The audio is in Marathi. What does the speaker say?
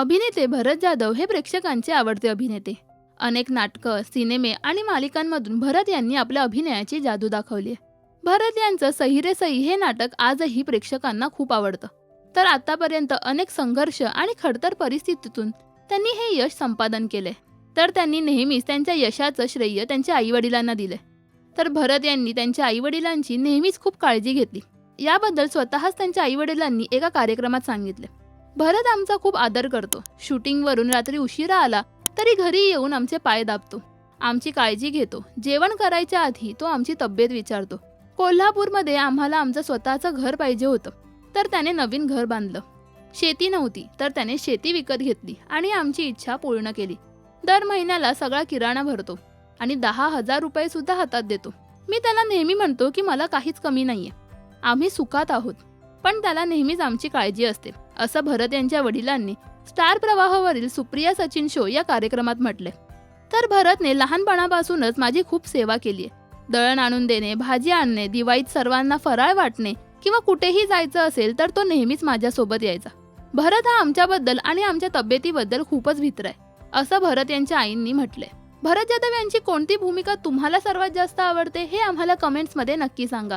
अभिनेते भरत जाधव हे प्रेक्षकांचे आवडते अभिनेते. अनेक नाटकं सिनेमे आणि मालिकांमधून भरत यांनी आपल्या अभिनयाची जादू दाखवली आहे भरत यांचं सही रे सही हे नाटक आजही प्रेक्षकांना खूप आवडतं. तर आतापर्यंत अनेक संघर्ष आणि खडतर परिस्थितीतून त्यांनी हे यश संपादन केले तर त्यांनी नेहमीच त्यांच्या यशाचं श्रेय त्यांच्या आईवडिलांना दिले तर भरत यांनी त्यांच्या आईवडिलांची नेहमीच खूप काळजी घेतली. याबद्दल स्वतःच त्यांच्या आईवडिलांनी एका कार्यक्रमात सांगितले. भरत आमचा खूप आदर करतो. शूटिंगवरून रात्री उशिरा आला तरी घरी येऊन आमचे पाय दाबतो. आमची काळजी घेतो. जेवण करायच्या आधी तो आमची तब्येत विचारतो. कोल्हापूरमध्ये आम्हाला आमचं स्वतःचं घर पाहिजे होतं. तर त्याने नवीन घर बांधलं. शेती नव्हती तर त्याने शेती विकत घेतली आणि आमची इच्छा पूर्ण केली. दर महिन्याला सगळा किराणा भरतो आणि दहा हजार रुपये सुद्धा हातात देतो. मी त्याला नेहमी म्हणतो की मला काहीच कमी नाहीये. आम्ही सुखात आहोत. पण त्याला नेहमीच आमची काळजी असते असं भरत यांच्या वडिलांनी स्टार प्रवाहावरील सुप्रिया सचिन शो या कार्यक्रमात म्हटले. तर भरतने लहानपणापासूनच माझी खूप सेवा केली आहे. दळण आणून देणे भाजी आणणे दिवाळीत सर्वांना फराळ वाटणे किंवा कुठेही जायचं असेल तर तो नेहमीच माझ्यासोबत यायचा. भरत हा आमच्याबद्दल आणि आमच्या तब्येतीबद्दल खूपच भित्र आहे असं भरत यांच्या आईंनी म्हटले. भरत जाधव यांची कोणती भूमिका तुम्हाला सर्वात जास्त आवडते हे आम्हाला कमेंट्समध्ये नक्की सांगा.